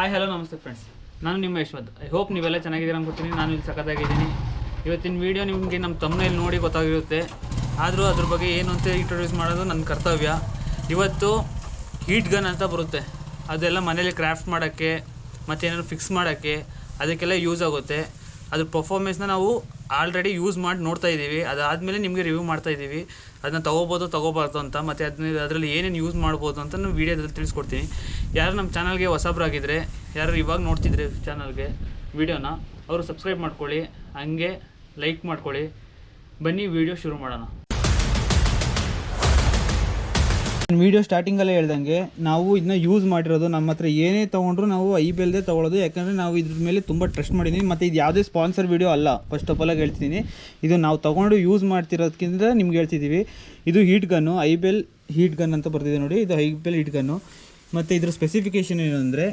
Hi hello ನಮಸ್ತೆ friends ನಾನು ನಿಮ್ಮ ಯಶ್ವಂತ್. ಐ ಹೋಪ್ ನೀವೆಲ್ಲ ಚೆನ್ನಾಗಿದ್ದೀರ ಅನ್ಕೋತೀನಿ. ನಾನು ಇಲ್ಲಿ ಸಖತ್ತಾಗಿದ್ದೀನಿ. ಇವತ್ತಿನ ವೀಡಿಯೋ ನಿಮಗೆ ನಮ್ಮ ತಮ್ಮನೇಲಿ ನೋಡಿ ಗೊತ್ತಾಗಿರುತ್ತೆ. ಆದರೂ ಅದ್ರ ಬಗ್ಗೆ ಏನು ಅಂತ ಇಂಟ್ರೊಡ್ಯೂಸ್ ಮಾಡೋದು ನನ್ನ ಕರ್ತವ್ಯ. ಇವತ್ತು ಹೀಟ್ ಗನ್ ಅಂತ ಬರುತ್ತೆ. ಅದೆಲ್ಲ ಮನೇಲಿ ಕ್ರಾಫ್ಟ್ ಮಾಡೋಕ್ಕೆ ಮತ್ತು ಏನಾದ್ರು ಫಿಕ್ಸ್ ಮಾಡೋಕ್ಕೆ ಅದಕ್ಕೆಲ್ಲ ಯೂಸ್ ಆಗುತ್ತೆ. ಅದ್ರ ಪರ್ಫಾರ್ಮೆನ್ಸ್ನ ನಾವು ಆಲ್ರೆಡಿ ಯೂಸ್ ಮಾಡಿ ನೋಡ್ತಾ ಇದ್ದೀವಿ. ಅದಾದಮೇಲೆ ನಿಮಗೆ ರಿವ್ಯೂ ಮಾಡ್ತಾ ಇದ್ದೀವಿ. ಅದನ್ನ ತೊಗೋಬೋದು, ತೊಗೋಬಾರ್ದು ಅಂತ, ಮತ್ತು ಅದನ್ನ ಅದರಲ್ಲಿ ಏನೇನು ಯೂಸ್ ಮಾಡ್ಬೋದು ಅಂತ ನಾನು ವೀಡಿಯೋದಲ್ಲಿ ತಿಳಿಸ್ಕೊಡ್ತೀನಿ. ಯಾರು ನಮ್ಮ ಚಾನಲ್ಗೆ ಹೊಸಬ್ರಾಗಿದ್ದರೆ ಯಾರು ಇವಾಗ ನೋಡ್ತಿದ್ರೆ ಚಾನಲ್ಗೆ ವೀಡಿಯೋನ ಅವರು ಸಬ್ಸ್ಕ್ರೈಬ್ ಮಾಡ್ಕೊಳ್ಳಿ, ಹಂಗೆ ಲೈಕ್ ಮಾಡ್ಕೊಳ್ಳಿ. ಬನ್ನಿ ವೀಡಿಯೋ ಶುರು ಮಾಡೋಣ. ವಿಡಿಯೋ ಸ್ಟಾರ್ಟಿಂಗಲ್ಲೇ ಹೇಳ್ದಂಗೆ, ನಾವು ಇದನ್ನ ಯೂಸ್ ಮಾಡಿರೋದು ನಮ್ಮ ಹತ್ರ ಏನೇ ತೊಗೊಂಡ್ರು ನಾವು ಐ ಬೆಲ್ದೇ ತೊಗೊಳೋದು ಯಾಕಂದರೆ ನಾವು ಇದ್ರ ಮೇಲೆ ತುಂಬ ಟ್ರಸ್ಟ್ ಮಾಡಿದ್ದೀನಿ ಮತ್ತು ಇದು ಯಾವುದೇ ಸ್ಪಾನ್ಸರ್ ವಿಡಿಯೋ ಅಲ್ಲ. ಫಸ್ಟ್ ಆಫ್ ಆಲಾಗಿ ಹೇಳ್ತೀನಿ. ಇದು ನಾವು ತೊಗೊಂಡು ಯೂಸ್ ಮಾಡ್ತಿರೋದಕ್ಕಿಂತ ನಿಮ್ಗೆ ಹೇಳ್ತಿದ್ದೀವಿ ಇದು heat gun iBell heat gun ಅಂತ ಬರ್ತಿದೆ ನೋಡಿ. ಇದು ಐ ಬೆಲ್ ಹೀಟ್ ಗನ್ನು ಮತ್ತು ಇದ್ರ ಸ್ಪೆಸಿಫಿಕೇಷನ್ ಏನಂದರೆ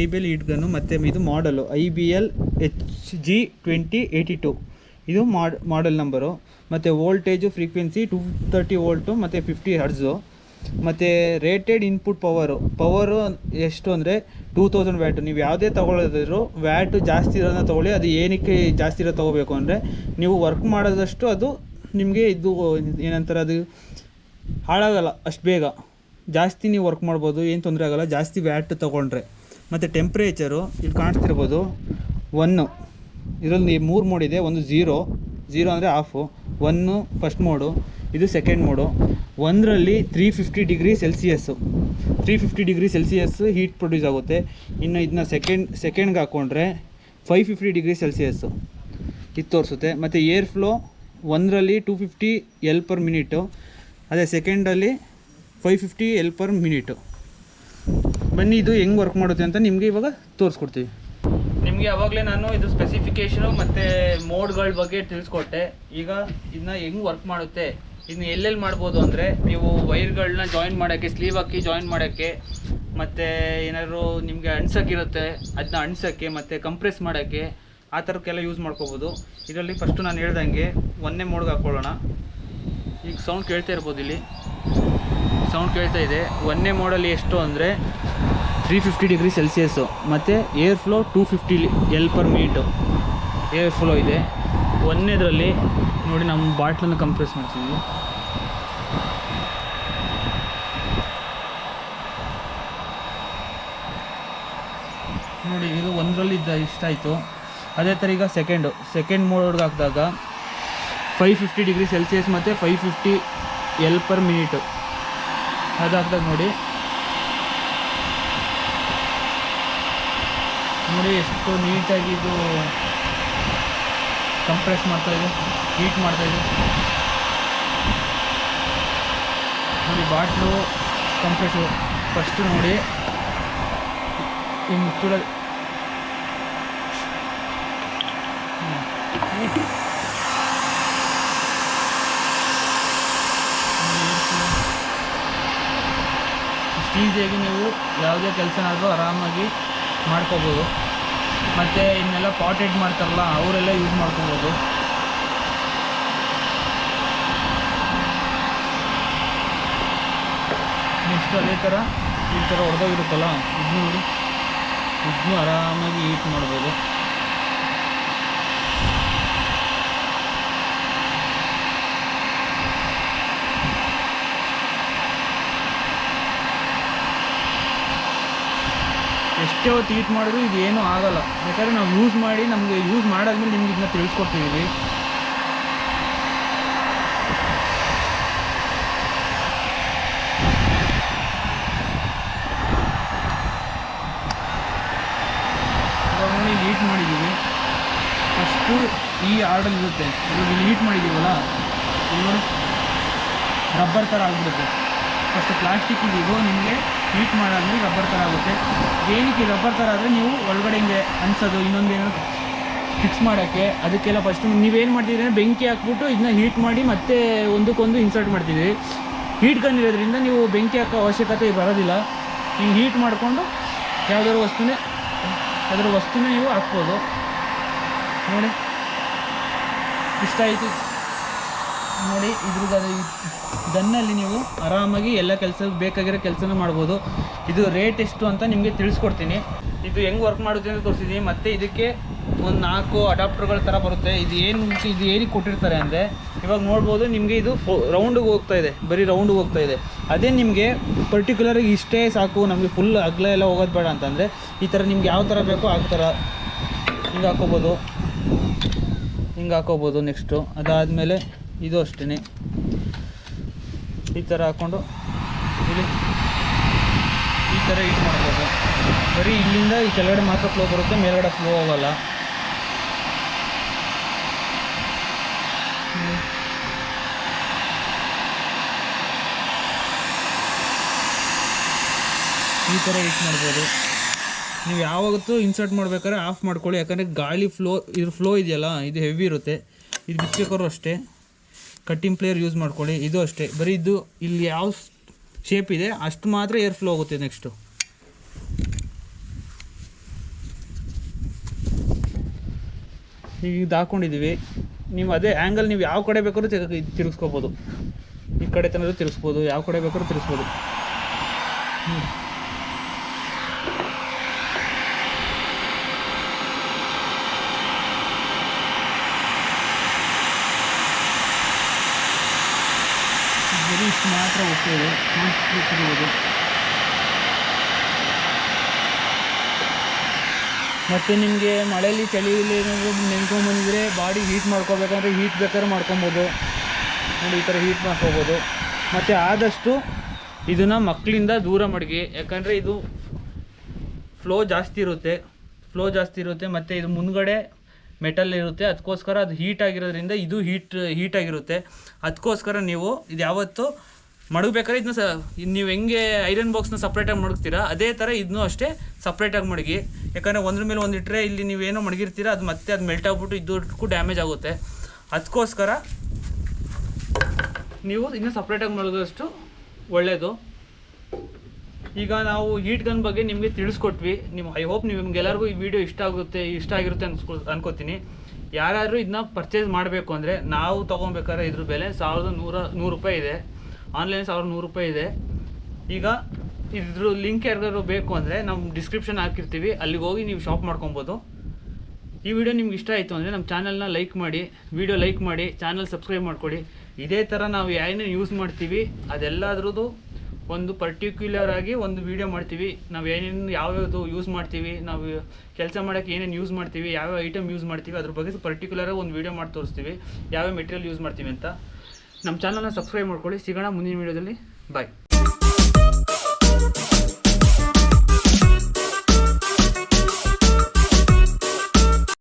ಐ ಬೆಲ್ ಹೀಟ್ ಗನ್ನು ಮತ್ತು ಇದು ಮಾಡಲು I B L H G twenty eighty two ಇದು ಮಾಡ್ ಮಾಡೆಲ್ ನಂಬರು ಮತ್ತು voltage frequency two thirty volt ಮತ್ತು ಫಿಫ್ಟಿ ಹರ್ಡ್ಸು ಮತ್ತು ರೇಟೆಡ್ ಇನ್ಪುಟ್ ಪವರು ಪವರು ಎಷ್ಟು ಅಂದರೆ ಟೂ ತೌಸಂಡ್ ವ್ಯಾಟು ನೀವು ಯಾವುದೇ ತೊಗೊಳ್ಳೋದಿದ್ರು ವ್ಯಾಟು ಜಾಸ್ತಿ ಇರೋದನ್ನ ತೊಗೊಳ್ಳಿ, ಅದು ಏನಕ್ಕೆ ಜಾಸ್ತಿ ಇರೋದು ತೊಗೋಬೇಕು ಅಂದರೆ ನೀವು ವರ್ಕ್ ಮಾಡೋದಷ್ಟು ಅದು ನಿಮಗೆ ಇದು, ಏನಂತಾರೆ ಅದು, ಹಾಳಾಗಲ್ಲ, ಅಷ್ಟು ಬೇಗ. ಜಾಸ್ತಿ ನೀವು ವರ್ಕ್ ಮಾಡ್ಬೋದು, ಏನು ತೊಂದರೆ ಆಗೋಲ್ಲ, ಜಾಸ್ತಿ ವ್ಯಾಟ್ ತೊಗೊಂಡ್ರೆ. ಮತ್ತು ಟೆಂಪ್ರೇಚರು ಇಲ್ಲಿ ಕಾಣಿಸ್ತಿರ್ಬೋದು ಒನ್ನು ಇದರಲ್ಲಿ ಮೂರು ಮೋಡ್ ಇದೆ, ಒಂದು ಝೀರೋ ಝೀರೋ ಅಂದರೆ ಆಫು ಒನ್ನು ಫಸ್ಟ್ ಮೋಡು ಇದು ಸೆಕೆಂಡ್ ಮೋಡು ಒಂದರಲ್ಲಿ three fifty degree Celsius three fifty degree Celsius heat produce ಆಗುತ್ತೆ. ಇನ್ನು ಇದನ್ನ ಸೆಕೆಂಡ್ ಸೆಕೆಂಡ್ಗೆ ಹಾಕ್ಕೊಂಡ್ರೆ ಫೈವ್ ಫಿಫ್ಟಿ ಡಿಗ್ರಿ ಸೆಲ್ಸಿಯಸ್ಸು ಇದು ತೋರಿಸುತ್ತೆ. ಮತ್ತು ಏರ್ ಫ್ಲೋ ಒಂದರಲ್ಲಿ two fifty L per minute ಅದೇ ಸೆಕೆಂಡಲ್ಲಿ five fifty L per minute ಬನ್ನಿ, ಇದು ಹೆಂಗೆ ವರ್ಕ್ ಮಾಡುತ್ತೆ ಅಂತ ನಿಮಗೆ ಇವಾಗ ತೋರಿಸ್ಕೊಡ್ತೀವಿ. ನಿಮಗೆ ಅವಾಗಲೇ ನಾನು ಇದು ಸ್ಪೆಸಿಫಿಕೇಷನು ಮತ್ತು ಮೋಡ್ಗಳ ಬಗ್ಗೆ ತಿಳಿಸ್ಕೊಟ್ಟೆ. ಈಗ ಇದನ್ನ ಹೆಂಗೆ ವರ್ಕ್ ಮಾಡುತ್ತೆ? ಇದನ್ನ ಎಲ್ಲೆಲ್ಲಿ ಮಾಡ್ಬೋದು ಅಂದರೆ ನೀವು ವೈರ್ಗಳನ್ನ ಜಾಯಿನ್ ಮಾಡೋಕ್ಕೆ ಸ್ಲೀವ್ ಹಾಕಿ ಜಾಯಿನ್ ಮಾಡೋಕ್ಕೆ, ಮತ್ತು ಏನಾದ್ರು ನಿಮಗೆ ಅಣ್ಸಕ್ಕಿರುತ್ತೆ ಅದನ್ನ ಅಣ್ಸೋಕ್ಕೆ ಮತ್ತು ಕಂಪ್ರೆಸ್ ಮಾಡೋಕ್ಕೆ ಆ ಥರಕ್ಕೆಲ್ಲ ಯೂಸ್ ಮಾಡ್ಕೋಬೋದು. ಇದರಲ್ಲಿ ಫಸ್ಟು ನಾನು ಹೇಳ್ದಂಗೆ ಒಂದನೇ ಮೋಡ್ಗೆ ಹಾಕ್ಕೊಳ್ಳೋಣ ಈಗ ಸೌಂಡ್ ಕೇಳ್ತಾ ಇರ್ಬೋದು ಇಲ್ಲಿ. ಸೌಂಡ್ ಕೇಳ್ತಾ ಇದೆ. ಒಂದನೇ ಮೋಡಲ್ಲಿ ಎಷ್ಟು ಅಂದರೆ ತ್ರೀ ಫಿಫ್ಟಿ ಡಿಗ್ರಿ ಸೆಲ್ಸಿಯಸ್ಸು ಮತ್ತು air flow two fifty L per minute air flow ಇದೆ. ಒಂದನೇದ್ರಲ್ಲಿ ನೋಡಿ ನಮ್ಮ ಬಾಟ್ಲನ್ನು ಕಂಪ್ರೆಸ್ ಮಾಡ್ತೀವಿ ನೋಡಿ, ಇದು ಒಂದರಲ್ಲಿ ಇದ್ದ ಇಷ್ಟ ಆಯಿತು. ಅದೇ ಥರ ಈಗ ಸೆಕೆಂಡು ಸೆಕೆಂಡ್ ಮೋಡ್ಗೆ ಹಾಕಿದಾಗ ಫೈವ್ ಫಿಫ್ಟಿ ಡಿಗ್ರಿ ಸೆಲ್ಸಿಯಸ್ ಮತ್ತು five fifty L per minute ಅದು ಹಾಕ್ದಾಗ ನೋಡಿ. ನೋಡಿ, ಎಷ್ಟು ನೀಟಾಗಿ ಇದು ಕಂಪ್ರೆಸ್ ಮಾಡ್ತಾ ಇದೆ ಹೀಟ್ ಮಾಡ್ತಾ ಇದೆ ನೋಡಿ ಬಾಟ್ಲು ಕಂಪ್ರೆಸು ಫಸ್ಟು ನೋಡಿ ಈ ಇಷ್ಟು ಈಸಿಯಾಗಿ ನೀವು ಯಾವುದೇ ಕೆಲಸನಾದರೂ ಆರಾಮಾಗಿ ಮಾಡ್ಕೋಬೋದು ಮತ್ತು ಇನ್ನೆಲ್ಲ ಪಾಟೆಡ್ ಮಾಡ್ತಾರಲ್ಲ, ಅವರೆಲ್ಲ ಯೂಸ್ ಮಾಡ್ಕೋಬೋದು. ನೆಕ್ಸ್ಟ್ ಅದೇ ಥರ ಈ ಥರ ಹೊಡೆದೋಗಿರುತ್ತಲ್ಲ ಇದನ್ನು ನೋಡಿ. ಇದನ್ನು ಆರಾಮಾಗಿ ಯೂಸ್ ಮಾಡ್ಬೋದು. ಎಷ್ಟೇ ಹೊತ್ತು ಹೀಟ್ ಮಾಡಿದ್ರು ಇದೇನೂ ಆಗಲ್ಲ. ಯಾಕಂದರೆ ನಾವು ಯೂಸ್ ಮಾಡಿ ನಮಗೆ ಯೂಸ್ ಮಾಡಾದ್ಮೇಲೆ ನಿಮ್ಗೆ ಇದನ್ನ ತಿಳಿಸ್ಕೊಡ್ತೀವಿ. ಹೀಟ್ ಮಾಡಿದ್ದೀವಿ ಫಸ್ಟು ಈ ಆರ್ಡರ್ ಇರುತ್ತೆ. ಇವಾಗ ಇಲ್ಲಿ ಹೀಟ್ ಮಾಡಿದ್ದೀವಲ್ಲ ರಬ್ಬರ್ ಥರ ಆಗಿಬಿಡುತ್ತೆ. ಫಸ್ಟ್ ಪ್ಲಾಸ್ಟಿಕ್ ಇದು ನಿಮಗೆ ಹೀಟ್ ಮಾಡಾದ್ಮೇಲೆ ರಬ್ಬರ್ ಥರ ಆಗುತ್ತೆ. ಏನಕ್ಕೆ ರಬ್ಬರ್ ಥರ ಆದರೆ ನೀವು ಒಳಗಡೆ ಹಿಂಗೆ ಅನ್ಸೋದು, ಇನ್ನೊಂದು ಏನೋ ಫಿಕ್ಸ್ ಮಾಡೋಕ್ಕೆ. ಅದಕ್ಕೆಲ್ಲ ಫಸ್ಟ್ ನೀವೇನು ಮಾಡ್ತಿದ್ದೀರಿ ಅಂದರೆ ಬೆಂಕಿ ಹಾಕ್ಬಿಟ್ಟು ಇದನ್ನ ಹೀಟ್ ಮಾಡಿ ಮತ್ತೆ ಒಂದಕ್ಕೊಂದು ಇನ್ಸರ್ಟ್ ಮಾಡ್ತಿದ್ದೀವಿ ಹೀಟ್ ಗನ್ ಇರೋದ್ರಿಂದ ನೀವು ಬೆಂಕಿ ಹಾಕೋ ಅವಶ್ಯಕತೆ ಬರೋದಿಲ್ಲ. ಹಿಂಗೆ ಹೀಟ್ ಮಾಡಿಕೊಂಡು ಯಾವುದಾದ್ರು ವಸ್ತುನೇ, ಯಾವ್ದಾದ್ರು ವಸ್ತುನೇ ನೀವು ಹಾಕ್ಬೋದು. ನೋಡಿ. ಇಷ್ಟ ಆಯಿತು. ನೋಡಿ, ಇದ್ರದ್ದು ದನ್ನಲ್ಲಿ ನೀವು ಆರಾಮಾಗಿ ಎಲ್ಲ ಕೆಲಸ ಬೇಕಾಗಿರೋ ಕೆಲಸನೂ ಮಾಡ್ಬೋದು. ಇದು ರೇಟ್ ಎಷ್ಟು ಅಂತ ನಿಮಗೆ ತಿಳಿಸ್ಕೊಡ್ತೀನಿ. ಇದು ಹೆಂಗೆ ವರ್ಕ್ ಮಾಡುತ್ತೆ ಅಂತ ತೋರಿಸಿದ್ದೀನಿ ಮತ್ತು ಇದಕ್ಕೆ ಒಂದು ನಾಲ್ಕು ಅಡಾಪ್ಟರ್ಗಳ ಥರ ಬರುತ್ತೆ. ಇದು ಏನು ಇದು ಏನಕ್ಕೆ ಕೊಟ್ಟಿರ್ತಾರೆ ಅಂದರೆ, ಇವಾಗ ನೋಡ್ಬೋದು, ನಿಮಗೆ ಇದು ರೌಂಡಿಗೆ ಹೋಗ್ತಾ ಇದೆ. ಬರೀ ರೌಂಡಿಗೆ ಹೋಗ್ತಾ ಇದೆ. ಅದೇ ನಿಮಗೆ ಪರ್ಟಿಕ್ಯುಲರಾಗಿ ಇಷ್ಟೇ ಸಾಕು. ನಮಗೆ ಫುಲ್ ಅಗಲ ಎಲ್ಲ ಹೋಗೋದು ಬೇಡ ಅಂತಂದರೆ, ಈ ಥರ ನಿಮ್ಗೆ ಯಾವ ಥರ ಬೇಕೋ ಆ ಥರ ಹಿಂಗೆ ಹಾಕೋಬೋದು. ಹಿಂಗೆ ಹಾಕೋಬೋದು ನೆಕ್ಸ್ಟು ಅದಾದಮೇಲೆ ಇದು ಅಷ್ಟೇ ಈ ಥರ ಹಾಕ್ಕೊಂಡು ಇಲ್ಲಿ ಈ ಥರ ಇಟ್ ಮಾಡ್ಬೋದು. ಬರೀ ಇಲ್ಲಿಂದ ಈ ಕೆಳಗಡೆ ಮಾತ್ರ ಫ್ಲೋ ಬರುತ್ತೆ, ಮೇಲ್ಗಡೆ ಫ್ಲೋ ಆಗೋಲ್ಲ. ಈ ಥರ ಇಟ್ ಮಾಡ್ಬೋದು. ನೀವು ಯಾವತ್ತೂ ಇನ್ಸರ್ಟ್ ಮಾಡ್ಬೇಕಾದ್ರೆ ಆಫ್ ಮಾಡ್ಕೊಳ್ಳಿ, ಯಾಕಂದರೆ ಗಾಳಿ ಫ್ಲೋ ಇದು ಫ್ಲೋ ಇದೆಯಲ್ಲ, ಇದು ಹೆವಿ ಇರುತ್ತೆ. ಇದು ಬಿಚ್ಚಬೇಕಾದ್ರು ಅಷ್ಟೇ. ಕಟ್ಟಿಂಗ್ ಪ್ಲೇಯರ್ ಯೂಸ್ ಮಾಡ್ಕೊಳ್ಳಿ. ಇದು ಅಷ್ಟೇ. ಬರೀ ಇದು ಇಲ್ಲಿ ಯಾವ ಶೇಪ್ ಇದೆ, ಅಷ್ಟು ಮಾತ್ರ ಏರ್ ಫ್ಲೋ ಆಗುತ್ತೆ ನೆಕ್ಸ್ಟು ಈಗ ಇದು ಹಾಕ್ಕೊಂಡಿದ್ದೀವಿ ನೀವು ಅದೇ ಆ್ಯಂಗಲ್ ನೀವು ಯಾವ ಕಡೆ ಬೇಕಾದ್ರೂ ತಿರ್ಗ್ ತಿರುಗಿಸ್ಕೋಬೋದು. ಈ ಕಡೆ ತನಕ ತಿರುಗಿಸ್ಬೋದು, ಯಾವ ಕಡೆ ಬೇಕಾದ್ರೂ ತಿರುಗಿಸ್ಬೋದು. ಹ್ಞೂ ಬರೀ ಹೋಗ್ತೇವೆ ತಿರುಗೋದು ಮತ್ತು ನಿಮಗೆ ಮಳೆಯಲ್ಲಿ ಚಳಿಯಲ್ಲಿ ಏನಾದರೂ ನೆನ್ಕೊಂಬಂದಿದ್ರೆ ಬಾಡಿ ಹೀಟ್ ಮಾಡ್ಕೋಬೇಕಂದ್ರೆ ಹೀಟ್ ಬೇಕಾದ್ರೆ ಮಾಡ್ಕೊಬೋದು ನೋಡಿ ಈ ಥರ ಹೀಟ್ ಮಾಡ್ಕೋಬೋದು ಮತ್ತು ಆದಷ್ಟು ಇದನ್ನು ಮಕ್ಕಳಿಂದ ದೂರ ಮಡಗಿ ಯಾಕಂದರೆ ಇದು ಫ್ಲೋ ಜಾಸ್ತಿ ಇರುತ್ತೆ ಫ್ಲೋ ಜಾಸ್ತಿ ಇರುತ್ತೆ ಮತ್ತು ಇದು ಮುಂದ್ಗಡೆ ಮೆಟಲ್ ಇರುತ್ತೆ ಅದಕ್ಕೋಸ್ಕರ ಅದು ಹೀಟ್ ಆಗಿರೋದ್ರಿಂದ ಇದು ಹೀಟ್ ಹೀಟ್ ಆಗಿರುತ್ತೆ ಅದಕ್ಕೋಸ್ಕರ ನೀವು ಇದು ಯಾವತ್ತು ಮಡಗಬೇಕಾದ್ರೆ ಇದನ್ನ ನೀವು ಹೆಂಗೆ ಐರನ್ ಬಾಕ್ಸ್ನ ಸಪ್ರೇಟಾಗಿ ಮಡಗ್ತೀರಾ, ಅದೇ ಥರ ಇದನ್ನೂ ಅಷ್ಟೇ ಸಪ್ರೇಟಾಗಿ ಮಡಗಿ. ಯಾಕಂದರೆ ಒಂದ್ರ ಮೇಲೆ ಒಂದು ಇಟ್ಟರೆ ಇಲ್ಲಿ ನೀವೇನೋ ಮಡಗಿರ್ತೀರ, ಅದು ಮತ್ತೆ ಅದು ಮೆಲ್ಟ್ ಆಗ್ಬಿಟ್ಟು ಇದಕ್ಕೂ ಡ್ಯಾಮೇಜ್ ಆಗುತ್ತೆ. ಅದಕ್ಕೋಸ್ಕರ ನೀವು ಇನ್ನೂ ಸಪ್ರೇಟಾಗಿ ಮಡಗೋಷ್ಟು ಒಳ್ಳೆಯದು ಈಗ ನಾವು ಹೀಟ್ ಗನ್ ಬಗ್ಗೆ ನಿಮಗೆ ತಿಳಿಸ್ಕೊಟ್ವಿ. ನಿಮ್ಮ ಐ ಹೋಪ್ ನಿಮ್ಗೆಲ್ಲರಿಗೂ ಈ ವಿಡಿಯೋ ಇಷ್ಟ ಆಗುತ್ತೆ, ಇಷ್ಟ ಆಗಿರುತ್ತೆ ಅನ್ಸ್ಕೊ ಅನ್ಕೋತೀನಿ. ಯಾರಾದರೂ ಇದನ್ನ ಪರ್ಚೇಸ್ ಮಾಡಬೇಕು ಅಂದರೆ ನಾವು ತೊಗೊಬೇಕಾದ್ರೆ ಇದ್ರ ಬೆಲೆ ಸಾವಿರದ ನೂರ ನೂರು ರೂಪಾಯಿ ಇದೆ. ಆನ್ಲೈನ್ ಸಾವಿರದ ನೂರು ರೂಪಾಯಿ ಇದೆ. ಈಗ ಇದ್ರ ಲಿಂಕ್ ಯಾರಿಗಾದ್ರು ಬೇಕು ಅಂದರೆ ನಮ್ಮ ಡಿಸ್ಕ್ರಿಪ್ಷನ್ ಹಾಕಿರ್ತೀವಿ. ಅಲ್ಲಿಗೆ ಹೋಗಿ ನೀವು ಶಾಪ್ ಮಾಡ್ಕೊಬೋದು. ಈ ವಿಡಿಯೋ ನಿಮ್ಗೆ ಇಷ್ಟ ಆಯಿತು ಅಂದರೆ ನಮ್ಮ ಚಾನಲ್ನ ಲೈಕ್ ಮಾಡಿ ವಿಡಿಯೋ ಲೈಕ್ ಮಾಡಿ ಚಾನಲ್ ಸಬ್ಸ್ಕ್ರೈಬ್ ಮಾಡಿಕೊಡಿ. ಇದೇ ಥರ ನಾವು ಏನೇನು ಯೂಸ್ ಮಾಡ್ತೀವಿ ಅದೆಲ್ಲದ್ರದ್ದು ಒಂದು ಪರ್ಟಿಕ್ಯುಲರ್ ಆಗಿ ಒಂದು ವಿಡಿಯೋ ಮಾಡ್ತೀವಿ. ನಾವು ಏನೇನು ಯಾವ್ಯಾವುದು ಯೂಸ್ ಮಾಡ್ತೀವಿ, ನಾವು ಕೆಲಸ ಮಾಡೋಕ್ಕೆ ಏನೇನು ಯೂಸ್ ಮಾಡ್ತೀವಿ, ಯಾವ್ಯಾವ ಐಟಮ್ ಯೂಸ್ ಮಾಡ್ತೀವಿ, ಅದ್ರ ಬಗ್ಗೆ ಪರ್ಟಿಕ್ಯುಲರಾಗಿ ಒಂದು ವೀಡಿಯೋ ಮಾಡಿ ತೋರಿಸ್ತೀವಿ. ಯಾವ್ಯಾವ ಮೆಟೀರಿಯಲ್ ಯೂಸ್ ಮಾಡ್ತೀವಿ ಅಂತ. ನಮ್ಮ ಚಾನಲ್ನ ಸಬ್ಸ್ಕ್ರೈಬ್ ಮಾಡ್ಕೊಳ್ಳಿ. ಸಿಗೋಣ ಮುಂದಿನ ವೀಡಿಯೋದಲ್ಲಿ ಬಾಯ್